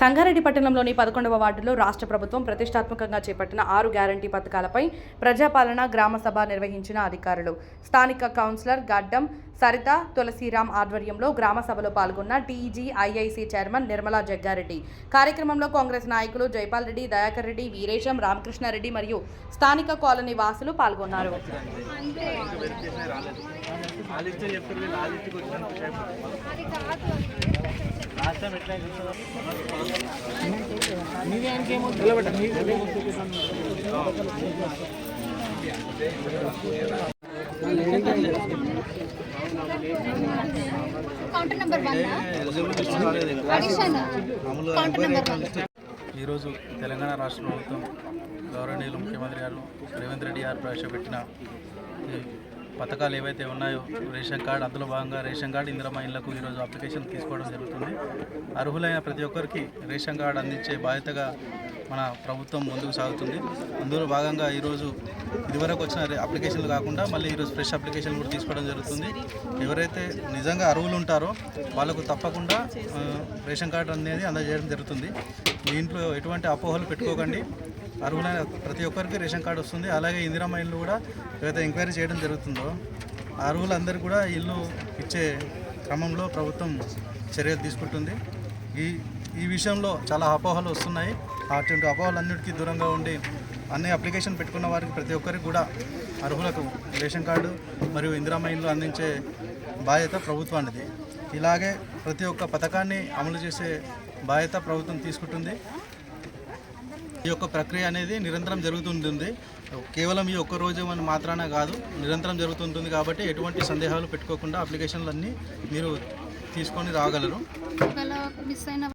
సంగారెడ్డి పట్టణంలోని పదకొండవ వార్డులో రాష్ట్ర ప్రభుత్వం ప్రతిష్టాత్మకంగా చేపట్టిన ఆరు గ్యారంటీ పథకాలపై ప్రజాపాలన గ్రామ సభ నిర్వహించిన అధికారులు. స్థానిక కౌన్సిలర్ గడ్డం సరిత తులసిరాం ఆధ్వర్యంలో గ్రామ సభలో పాల్గొన్న TG IIC chairman Nirmala Jaggareddy. కార్యక్రమంలో కాంగ్రెస్ నాయకులు జైపాల్ రెడ్డి దయాకర్ రెడ్డి వీరేశం రామకృష్ణారెడ్డి మరియు స్థానిక కాలనీ వాసులు పాల్గొన్నారు. ఈరోజు తెలంగాణ రాష్ట్ర ప్రభుత్వం గౌరవనీయులు ముఖ్యమంత్రి గారు రేవంత్ రెడ్డి గారు ప్రవేశపెట్టిన పథకాలు ఏవైతే ఉన్నాయో రేషన్ కార్డు అందులో భాగంగా రేషన్ కార్డు ఇందిరమ్మ ఇళ్ళకు ఈరోజు అప్లికేషన్ తీసుకోవడం జరుగుతుంది. అర్హులైన ప్రతి ఒక్కరికి రేషన్ కార్డు అందించే బాధ్యతగా మన ప్రభుత్వం ముందుకు సాగుతుంది. అందులో భాగంగా ఈరోజు ఇదివరకు వచ్చిన అప్లికేషన్లు కాకుండా మళ్ళీ ఈరోజు ఫ్రెష్ అప్లికేషన్ కూడా తీసుకోవడం జరుగుతుంది. ఎవరైతే నిజంగా అర్హులు ఉంటారో వాళ్ళకు తప్పకుండా రేషన్ కార్డు అనేది అందజేయడం జరుగుతుంది. దీంట్లో ఎటువంటి అపోహలు పెట్టుకోకండి. అర్హులైన ప్రతి ఒక్కరికి రేషన్ కార్డు వస్తుంది. అలాగే ఇందిరమ్మ ఇల్లు కూడా ఏదైతే ఎంక్వైరీ చేయడం జరుగుతుందో అర్హులందరూ కూడా ఇల్లు ఇచ్చే క్రమంలో ప్రభుత్వం చర్యలు తీసుకుంటుంది. ఈ ఈ విషయంలో చాలా అపోహలు వస్తున్నాయి. అటువంటి అపోహలన్నిటికీ దూరంగా ఉండి అన్ని అప్లికేషన్ పెట్టుకున్న వారికి ప్రతి ఒక్కరికి కూడా అర్హులకు రేషన్ కార్డు మరియు ఇందిరామ ఇల్లు అందించే బాధ్యత ప్రభుత్వానిది. ఇలాగే ప్రతి ఒక్క పథకాన్ని అమలు చేసే బాధ్యత ప్రభుత్వం తీసుకుంటుంది. ఈ యొక్క ప్రక్రియ అనేది నిరంతరం జరుగుతుంటుంది. కేవలం ఈ ఒక్క రోజు అని మాత్రాన కాదు నిరంతరం జరుగుతుంటుంది కాబట్టి ఎటువంటి సందేహాలు పెట్టుకోకుండా అప్లికేషన్లన్నీ మీరు తీసుకొని రాగలరు. మిస్ అయిన